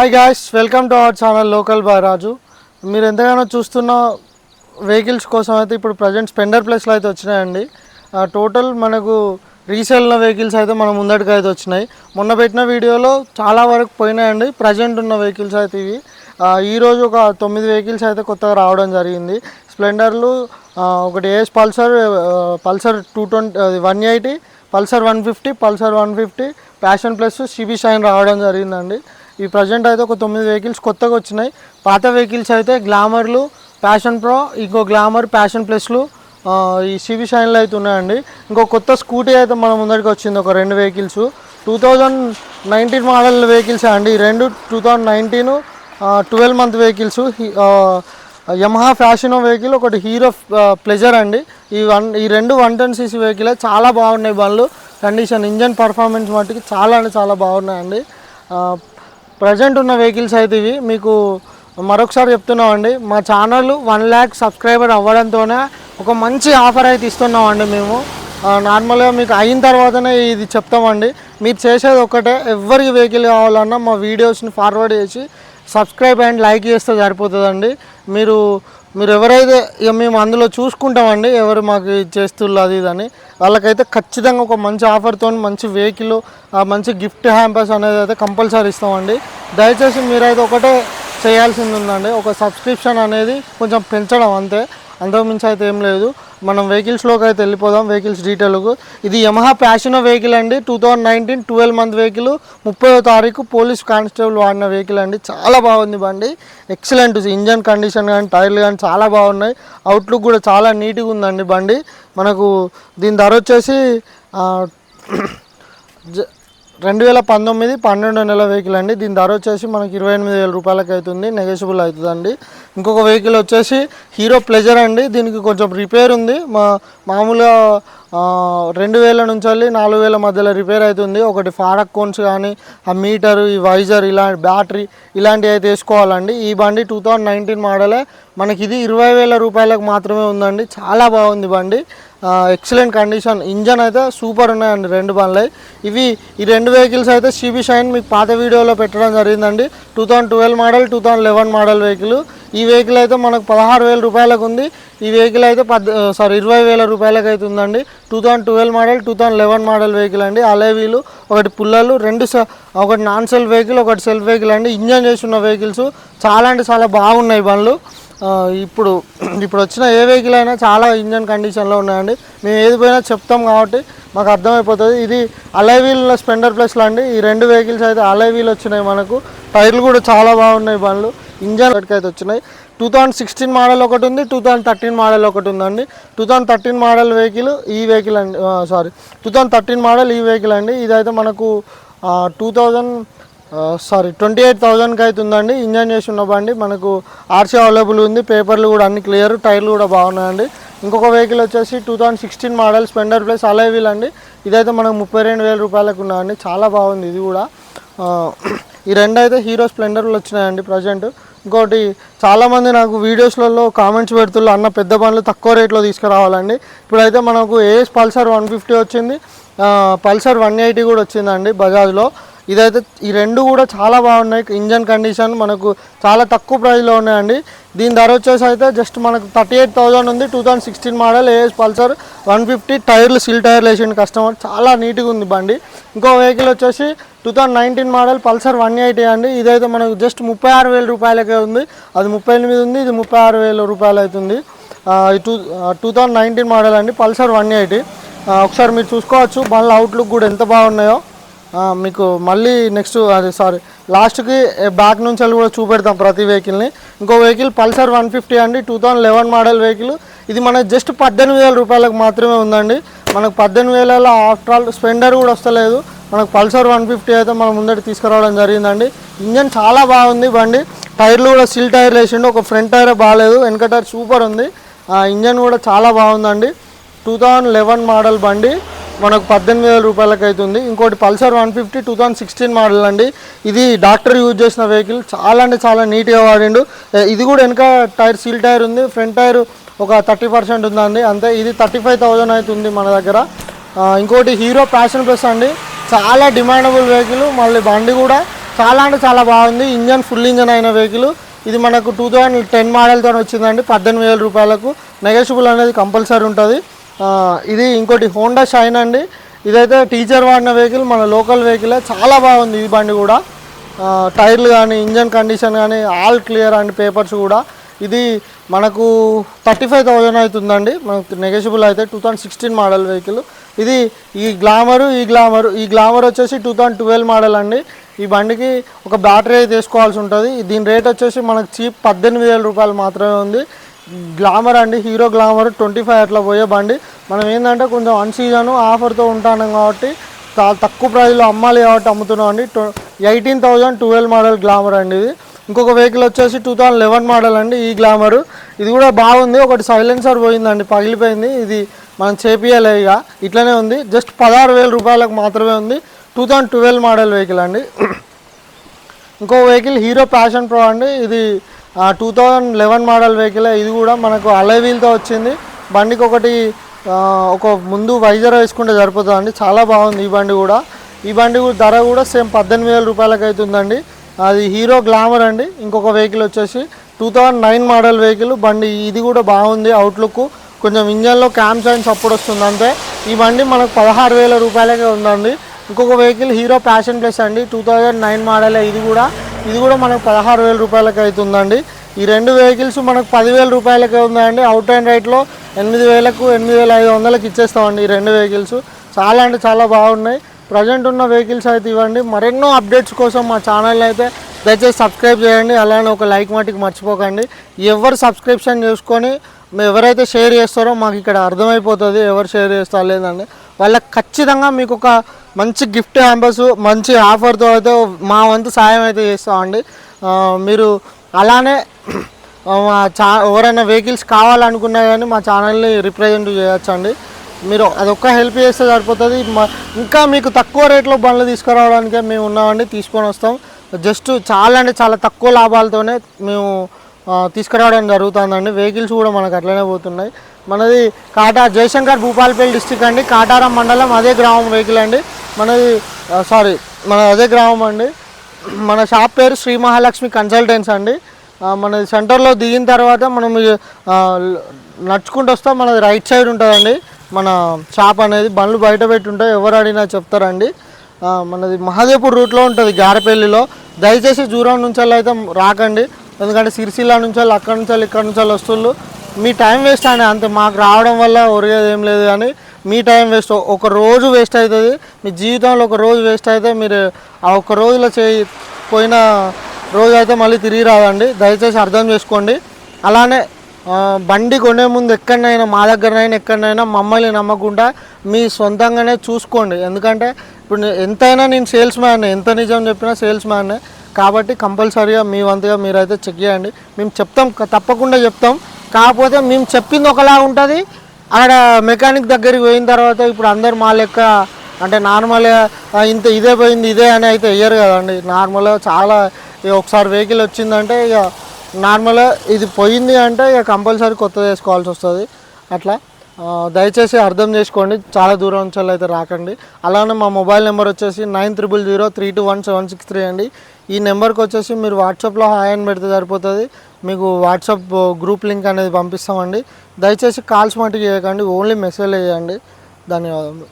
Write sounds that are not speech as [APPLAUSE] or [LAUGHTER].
Hi guys welcome to our channel local boy Raju మీరు ఎంతగానో చూస్తున్న వెహికల్స్ కోసం అయితే ఇప్పుడు ప్రజెంట్ స్పెండర్ ప్లేస్లో అయితే వచ్చినాయండి. టోటల్ మనకు రీసేల్ ఉన్న వెహికల్స్ అయితే మన ముందటికి అయితే వచ్చినాయి. మొన్న పెట్టిన వీడియోలో చాలా వరకు పోయినాయండి. ప్రజెంట్ ఉన్న వెహికల్స్ అయితే ఇవి. ఈరోజు ఒక తొమ్మిది వెహికల్స్ అయితే కొత్తగా రావడం జరిగింది. స్ప్లెండర్లు ఒకటి AS Pulsar Pulsar two twenty one eighty Pulsar one fifty Pulsar one fifty Passion Plus CB Shine రావడం జరిగిందండి. ఈ ప్రజెంట్ అయితే ఒక తొమ్మిది వెహికల్స్ కొత్తగా వచ్చినాయి. పాత వెహికల్స్ అయితే గ్లామర్లు ప్యాషన్ ప్రో ఇంకో గ్లామర్ ప్యాషన్ ప్లస్లు ఈ సివి షైన్లు అయితే ఉన్నాయండి. ఇంకో కొత్త స్కూటీ అయితే మన ముందరికి వచ్చింది ఒక రెండు vehicles. Two thousand nineteen model vehicles అండి. ఈ రెండు two thousand nineteen twelve month vehicles. Yamaha fashion vehicle ఒకటి హీరో ప్లెజర్ అండి. ఈ వన్ ఈ రెండు వన్ టెన్ సీసీ వెహికల్ చాలా బాగున్నాయి బండ్లు. కండిషన్ ఇంజన్ పర్ఫార్మెన్స్ మట్టుకి చాలా అంటే చాలా బాగున్నాయండి. ప్రజెంట్ ఉన్న వెహికల్స్ అయితే ఇవి. మీకు మరొకసారి చెప్తున్నామండి మా ఛానల్ వన్ ల్యాక్ సబ్స్క్రైబర్ అవ్వడంతోనే ఒక మంచి ఆఫర్ అయితే ఇస్తున్నామండి మేము. నార్మల్గా మీకు అయిన తర్వాతనే ఇది చెప్తామండి. మీరు చేసేది ఒక్కటే ఎవరికి వెహికల్ కావాలన్నా మా వీడియోస్ని ఫార్వర్డ్ చేసి సబ్స్క్రైబ్ అండ్ లైక్ చేస్తే సరిపోతుందండి. మీరు మీరు ఎవరైతే ఇక మేము అందులో చూసుకుంటామండి ఎవరు మాకు ఇది అది ఇది అని వాళ్ళకైతే ఖచ్చితంగా ఒక మంచి ఆఫర్తో మంచి వెహికల్ మంచి గిఫ్ట్ హ్యాంపర్స్ అనేది అయితే కంపల్సరీ ఇస్తామండి. దయచేసి మీరైతే ఒకటే చేయాల్సింది ఉందండి ఒక సబ్స్క్రిప్షన్ అనేది కొంచెం పెంచడం అంతే. అంతకుమించి అయితే ఏం లేదు. మనం వెహికల్స్లోకి అయితే వెళ్ళిపోదాం. వెహికల్స్ డీటెయిల్కు ఇది యమహా ప్యాషన్ వెహికల్ అండి. Two thousand nineteen twelve month vehicle ముప్పై తారీఖు పోలీస్ కానిస్టేబుల్ వాడిన వెహికల్ అండి. చాలా బాగుంది బండి. ఎక్సలెంట్ ఇంజన్ కండిషన్ కానీ టైర్లు కానీ చాలా బాగున్నాయి. అవుట్లుక్ కూడా చాలా నీట్గా ఉందండి బండి. మనకు దీని ధర వచ్చేసి [CLEARS THROAT] జ- రెండు వేల పంతొమ్మిది పన్నెండు నెల వెహికల్ అండి. దీని ధర వచ్చేసి మనకి ఇరవై ఎనిమిది వేల రూపాయలకి అవుతుంది. నెగోషియబుల్ అవుతుందండి. ఇంకొక వెహికల్ వచ్చేసి హీరో ప్లెజర్ అండి. దీనికి కొంచెం రిపేర్ ఉంది. మా మామూలుగా రెండు వేల నుంచి వెళ్ళి నాలుగు వేల మధ్యలో రిపేర్ అవుతుంది. ఒకటి ఫారక్ కోన్స్ కానీ ఆ మీటర్ ఈ వైజర్ ఇలాంటి బ్యాటరీ ఇలాంటివి అయితే వేసుకోవాలండి. ఈ బండి టూ థౌజండ్ నైన్టీన్ మోడలే మనకి ఇది ఇరవై వేల రూపాయలకు మాత్రమే ఉందండి. చాలా బాగుంది బండి. ఎక్సలెంట్ కండిషన్ ఇంజన్ అయితే సూపర్ ఉన్నాయండి రెండు బండ్లు. ఇవి ఈ రెండు వెహికల్స్ అయితే సిబి షైన్ మీకు పాత వీడియోలో పెట్టడం జరిగిందండి. Two thousand twelve model two thousand eleven model vehicle ఈ వెహికల్ అయితే మనకు పదహారు వేల రూపాయలకు ఉంది. ఈ వెహికల్ అయితే పద్ సారీ ఇరవై వేల రూపాయలకు అయితే ఉందండి. Two thousand twelve model two thousand eleven model vehicle అండి. అలేవీలు ఒకటి పుల్లలు రెండు స- ఒకటి నాన్ సెల్ఫ్ వెహికల్ ఒకటి సెల్ఫ్ వెహికల్ అండి. ఇంజన్ చేసి ఉన్న వెహికల్స్ చాలా అంటే చాలా బాగున్నాయి బండ్లు. ఇప్పుడు ఇప్పుడు వచ్చిన ఏ వెహికల్ అయినా చాలా ఇంజన్ కండిషన్లో ఉన్నాయండి. మేము ఏది పోయినా చెప్తాం కాబట్టి మాకు అర్థమైపోతుంది. ఇది అలైవీల్ స్పెండర్ ప్లస్లో అండి. ఈ రెండు వెహికల్స్ అయితే అలైవీల్ వచ్చినాయి మనకు. టైర్లు కూడా చాలా బాగున్నాయి బండ్లు. ఇంజన్ అయితే వచ్చినాయి. టూ థౌజండ్ సిక్స్టీన్ మోడల్ ఒకటి ఉంది టూ థౌజండ్ థర్టీన్ మోడల్ ఒకటి ఉందండి. Two thousand thirteen model vehicle ఈ వెహికల్ అండి sorry two thousand thirteen model ఈ వెహికల్ అండి. ఇదైతే మనకు two thousand sorry twenty eight థౌజండ్కి అయితే ఉందండి ఇంజన్ చేసి ఉన్న బండి. మనకు ఆర్సీ అవైలబుల్ ఉంది. పేపర్లు కూడా అన్ని క్లియర్ టైర్లు కూడా బాగున్నాయండి. ఇంకొక వెహికల్ వచ్చేసి two thousand sixteen model Splendor Plus alloy wheel అండి. ఇదైతే మనకు ముప్పై రెండు వేల రూపాయలకు ఉన్నాయండి. చాలా బాగుంది ఇది కూడా. ఈ రెండు అయితే హీరో స్ప్లెండర్లు వచ్చినాయండి ప్రజెంట్ ఇంకోటి చాలామంది నాకు వీడియోస్లలో కామెంట్స్ పెడుతున్నారు అన్న పెద్ద బండ్లు తక్కువ రేట్లో తీసుకురావాలండి. ఇప్పుడైతే మనకు ఏఎస్ పల్సర్ వన్ ఫిఫ్టీ వచ్చింది. పల్సర్ వన్ ఎయిటీ కూడా వచ్చిందండి బజాజ్లో. ఇదైతే ఈ రెండు కూడా చాలా బాగున్నాయి. ఇంజన్ కండిషన్ మనకు చాలా తక్కువ ప్రైస్లో ఉన్నాయండి. దీని ధర వచ్చేసి అయితే జస్ట్ మనకు థర్టీ ఎయిట్ థౌజండ్ ఉంది. Two thousand sixteen model AS Pulsar one fifty టైర్లు సిల్ టైర్లు వేసిండు కస్టమర్ చాలా నీట్గా ఉంది బండి. ఇంకో వెహికల్ వచ్చేసి two thousand nineteen model Pulsar one eighty అండి. ఇదైతే మనకు జస్ట్ ముప్పై ఆరు వేల రూపాయలకే ఉంది. అది ముప్పై ఎనిమిది ఉంది. ఇది ముప్పై ఆరు వేల రూపాయలు అవుతుంది. Two two thousand nineteen model అండి పల్సర్ వన్ ఎయిటీ. ఒకసారి మీరు చూసుకోవచ్చు. బండ్ల అవుట్లుక్ కూడా ఎంత బాగున్నాయో. మీకు మళ్ళీ నెక్స్ట్ అది సారీ లాస్ట్కి బ్యాక్ నుంచి వెళ్ళి కూడా చూపెడతాం ప్రతి వెహికల్ని ఇంకో వెహికల్ పల్సర్ వన్ ఫిఫ్టీ అండి two thousand eleven model vehicle ఇది మనకు జస్ట్ పద్దెనిమిది వేల రూపాయలకు మాత్రమే ఉందండి. మనకు పద్దెనిమిది వేలలో ఆఫ్టర్ ఆల్ స్పెండర్ కూడా వస్తలేదు. మనకు పల్సర్ వన్ ఫిఫ్టీ అయితే మనం ముందటి తీసుకురావడం జరిగిందండి. ఇంజన్ చాలా బాగుంది బండి. టైర్లు కూడా సిల్ టైర్లు వేసిండు ఒక ఫ్రంట్ టైర్ బాగాలేదు. వెనక టైర్ సూపర్ ఉంది. ఆ ఇంజన్ కూడా చాలా బాగుందండి. టూ థౌజండ్ లెవెన్ మోడల్ బండి. మనకు పద్దెనిమిది వేల రూపాయలకి అవుతుంది ఇంకోటి Pulsar one fifty two thousand sixteen model అండి. ఇది డాక్టర్ యూజ్ చేసిన వెహికల్ చాలా అంటే చాలా నీట్గా వాడిండు. ఇది కూడా వెనక టైర్ సీల్ టైర్ ఉంది. ఫ్రంట్ టైర్ ఒక థర్టీ పర్సెంట్ ఉందండి. అంతే ఇది థర్టీ ఫైవ్ థౌజండ్ అవుతుంది మన దగ్గర. ఇంకోటి హీరో ప్యాషన్ ప్లస్ అండి. చాలా డిమాండబుల్ వెహికల్ మళ్ళీ బండి కూడా చాలా అంటే చాలా బాగుంది. ఇంజన్ ఫుల్ ఇంజన్ అయిన వెహికల్ ఇది మనకు టూ థౌజండ్ టెన్ మోడల్తో వచ్చిందండి. పద్దెనిమిది వేల రూపాయలకు. నెగోషియబుల్ అనేది కంపల్సరీ ఉంటుంది. ఇది ఇంకోటి హోండా షైన్ అండి. ఇదైతే టీచర్ వాడిన వెహికల్ మన లోకల్ వెహికలే. చాలా బాగుంది ఈ బండి కూడా. టైర్లు కానీ ఇంజన్ కండిషన్ కానీ ఆల్ క్లియర్ అండ్ పేపర్స్ కూడా. ఇది మనకు థర్టీ ఫైవ్ థౌజండ్ అవుతుందండి. మనకు నెగోషియబుల్ అయితే two thousand sixteen model vehicle. ఇది ఈ గ్లామరు ఈ గ్లామర్ ఈ గ్లామర్ వచ్చేసి టూ థౌజండ్ ట్వెల్వ్ మోడల్ అండి. ఈ బండికి ఒక బ్యాటరీ అయితే వేసుకోవాల్సి ఉంటుంది. దీని రేట్ వచ్చేసి మనకు చీప్ పద్దెనిమిది వేల రూపాయలు మాత్రమే ఉంది. గ్లామర్ అండి హీరో గ్లామర్ ట్వంటీ ఫైవ్ అట్లా పోయే బండి. మనం ఏంటంటే కొంచెం అన్ సీజన్ ఆఫర్తో ఉంటాను కాబట్టి చాలా తక్కువ ప్రైస్లో అమ్మాలి కాబట్టి అమ్ముతున్నాం అండి. Eighteen thousand twelve model Glamour అండి ఇది. ఇంకొక వెహికల్ వచ్చేసి టూ థౌజండ్ లెవెన్ మోడల్ అండి ఈ గ్లామర్. ఇది కూడా బాగుంది ఒకటి సైలెన్సర్ పోయిందండి పగిలిపోయింది. ఇది మనం చేపియాలి ఇక. ఇట్లనే ఉంది. జస్ట్ పదహారు వేల రూపాయలకు మాత్రమే ఉంది. Two thousand twelve model vehicle అండి. ఇంకో వెహికల్ హీరో ప్యాషన్ ప్రో అండి. ఇది two thousand eleven model vehicle ఇది కూడా మనకు అలై వీల్తో వచ్చింది. బండికి ఒకటి ఒక ముందు వైజర్ వేసుకుంటే సరిపోతుందండి. చాలా బాగుంది ఈ బండి కూడా. ఈ బండి కూడా ధర కూడా సేమ్ పద్దెనిమిది వేల రూపాయలకి అవుతుందండి. అది హీరో గ్లామర్ అండి. ఇంకొక వెహికల్ వచ్చేసి two thousand nine model vehicle. బండి ఇది కూడా బాగుంది. అవుట్లుక్ కొంచెం ఇంజన్లో క్యామ్ సైన్స్ అప్పుడు వస్తుంది అంతే. ఈ బండి మనకు పదహారు వేల రూపాయలకే ఉందండి. ఇంకొక వెహికల్ హీరో ప్యాషన్ ప్లస్ అండి. టూ థౌజండ్ నైన్ మోడల్ ఇది కూడా. ఇది కూడా మనకు పదహారు వేల రూపాయలకి అవుతుందండి. ఈ రెండు వెహికల్స్ మనకు పదివేల రూపాయలకే ఉందండి అవుట్ అండ్ రైట్లో ఎనిమిది వేలకు ఎనిమిది వేల ఐదు వందలకి ఇచ్చేస్తామండి ఈ రెండు వెహికల్స్ చాలా అంటే చాలా బాగున్నాయి. ప్రజెంట్ ఉన్న వెహికల్స్ అయితే ఇవ్వండి. మరెన్నో అప్డేట్స్ కోసం మా ఛానల్ అయితే దయచేసి సబ్స్క్రైబ్ చేయండి. అలానే ఒక లైక్ మటుకు మర్చిపోకండి. ఎవరు సబ్స్క్రిప్షన్ చేసుకొని ఎవరైతే షేర్ చేస్తారో మాకు ఇక్కడ అర్థమైపోతుంది. ఎవరు షేర్ చేస్తారు లేదండి. వాళ్ళకి ఖచ్చితంగా మీకు ఒక మంచి గిఫ్ట్ హ్యాంపర్స్ మంచి ఆఫర్తో అయితే మా వంతు సాయం అయితే చేస్తామండి. మీరు అలానే మా చా ఎవరైనా వెహికల్స్ కావాలనుకున్నా కానీ మా ఛానల్ని రిప్రజెంట్ చేయొచ్చండి. మీరు అదొక్క హెల్ప్ చేస్తే సరిపోతుంది. ఇంకా మీకు తక్కువ రేట్లో బండ్లు తీసుకురావడానికే మేము ఉన్నామండి తీసుకొని వస్తాం. జస్ట్ చాలా అంటే చాలా తక్కువ లాభాలతోనే మేము తీసుకురావడం జరుగుతుందండి. వెహికల్స్ కూడా మనకు అట్లనే పోతున్నాయి. మనది కాటా జయశంకర్ భూపాలపల్లి డిస్టిక్ అండి. కాటారం మండలం అదే గ్రామం వెహికల్ అండి. మనది సారీ మన అదే గ్రామం అండి. మన షాప్ పేరు శ్రీ మహాలక్ష్మి కన్సల్టెన్స్ అండి. మన మనది సెంటర్లో దిగిన తర్వాత మనం నడుచుకుంటూ వస్తే. మనది రైట్ సైడ్ ఉంటుందండి. మన షాప్ అనేది బండ్లు బయట పెట్టి ఉంటాయి ఎవరు అడిగినా చెప్తారండి. మనది మహాదేవ్పూర్ రూట్లో ఉంటుంది గారపల్లిలో. దయచేసి దూరం నుంచి అయితే రాకండి. ఎందుకంటే సిరిసిల్ల నుంచి అక్కడి నుంచి వాళ్ళు ఇక్కడ నుంచి వస్తుళ్ళు. మీ టైం వేస్ట్ అని అంతే మాకు రావడం వల్ల ఒరిగేది ఏం లేదు కానీ మీ టైం వేస్ట్. ఒక రోజు వేస్ట్ అవుతుంది. మీ జీవితంలో ఒక రోజు వేస్ట్ అయితే మీరు ఆ ఒక్క రోజులో చేయి పోయిన రోజు అయితే మళ్ళీ తిరిగి రాదండి దయచేసి అర్థం చేసుకోండి. అలానే బండి కొనే ముందు ఎక్కడైనా మా దగ్గరనైనా ఎక్కడైనా మమ్మల్ని నమ్మకుండా మీ సొంతంగానే చూసుకోండి. ఎందుకంటే ఇప్పుడు ఎంతైనా నేను సేల్స్ మ్యాన్ ఎంత నిజం చెప్పినా సేల్స్ మ్యాన్ కాబట్టి కంపల్సరీగా మీ వంతుగా మీరైతే చెక్ చేయండి. మేము చెప్తాం తప్పకుండా చెప్తాం. కాకపోతే మేము చెప్పింది ఒకలా ఉంటుంది. ఆడ మెకానిక్ దగ్గరికి పోయిన తర్వాత ఇప్పుడు అందరు మా లెక్క అంటే నార్మల్గా ఇంత ఇదే పోయింది ఇదే అని అయితే వేయరు కదండి. నార్మల్గా చాలా ఇక ఒకసారి వెహికల్ వచ్చిందంటే ఇక నార్మల్గా ఇది పోయింది అంటే ఇక కంపల్సరీ కొత్తది వేసుకోవాల్సి వస్తుంది. అట్లా? దయచేసి అర్థం చేసుకోండి. చాలా దూరం నుంచి అయితే రాకండి. అలానే మా మొబైల్ నెంబర్ వచ్చేసి nine triple zero three two one seven six three అండి. ఈ నెంబర్కి వచ్చేసి మీరు వాట్సాప్లో హాయ్ అని పెడితే సరిపోతుంది. మీకు వాట్సాప్ గ్రూప్ లింక్ అనేది పంపిస్తామండి. దయచేసి కాల్స్ మటుకు చేయకండి. ఓన్లీ మెసేజ్ చేయండి. ధన్యవాదములు.